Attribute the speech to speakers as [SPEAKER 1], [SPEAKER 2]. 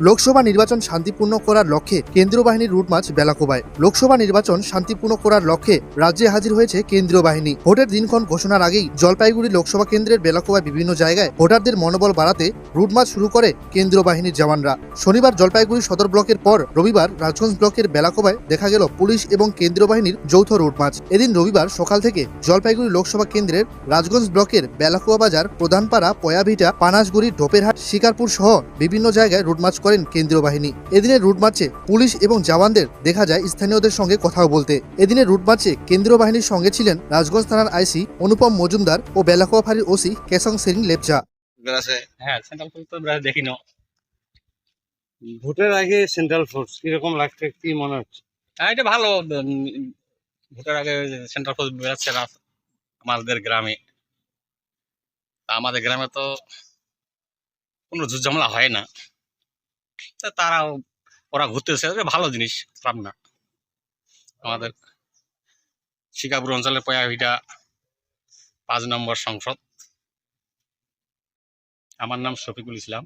[SPEAKER 1] লোকসভা নির্বাচন শান্তিপূর্ণ করার লক্ষ্যে কেন্দ্রীয় বাহিনীর রুট মার্চ বেলাকোবায়। লোকসভা নির্বাচন শান্তিপূর্ণ করার লক্ষ্যে রাজ্যে হাজির হয়েছে কেন্দ্রীয় বাহিনী। ভোটের দিনক্ষণ ঘোষণার আগেই জলপাইগুড়ি লোকসভা কেন্দ্রের বেলাকোবায় বিভিন্ন জায়গায় ভোটারদের মনোবল বাড়াতে রুট মার্চ শুরু করে কেন্দ্রীয় বাহিনীর জওয়ানরা। শনিবার জলপাইগুড়ি সদর ব্লকের পর রবিবার রাজগঞ্জ ব্লকের বেলাকোবায় দেখা গেল পুলিশ এবং কেন্দ্রীয় বাহিনীর যৌথ রুট মার্চ। এদিন রবিবার সকাল থেকে জলপাইগুড়ি লোকসভা কেন্দ্রের রাজগঞ্জ ব্লকের বেলাকুয়া বাজার প্রধানপাড়া, পয়াভিটা, পানাশগুড়ি, ঢোপেরহাট, শিকারপুর সহ বিভিন্ন জায়গায় রুট মার্চ করেন কেন্দ্রীয় বাহিনী। এদিনের রুট মার্চে পুলিশ এবং জওয়ানদের দেখা যায় স্থানীয়দের সঙ্গে কথাও বলতে। এদিনের রুট মার্চে কেন্দ্রীয় বাহিনীর সঙ্গে ছিলেন রাজগঞ্জ থানার আইসি অনুপম মজুমদার ও বেলাকুয়া ফাঁড়ির ওসি কেসং সেরিং লেপচা।
[SPEAKER 2] হ্যাঁ সেন্ট্রাল পুলিশ তো দেখি না।
[SPEAKER 3] ভোটের আগে সেন্ট্রাল ফোর্স কীরকম লাগছে কি মনে হচ্ছে?
[SPEAKER 2] হ্যাঁ এটা ভালো ভোটের আগে সেন্ট্রাল পুলিশ বেরোচ্ছে না আমাদের গ্রামে। তা আমাদের গ্রামে তো কোনো ঝুট ঝামেলা হয় না। তা তারা ওরা ঘুরতেছে ভালো জিনিস খারাপ না আমাদের শিকাপুর অঞ্চলের পয়াভিটা পাঁচ নম্বর সংসদ। আমার নাম শফিকুল ইসলাম।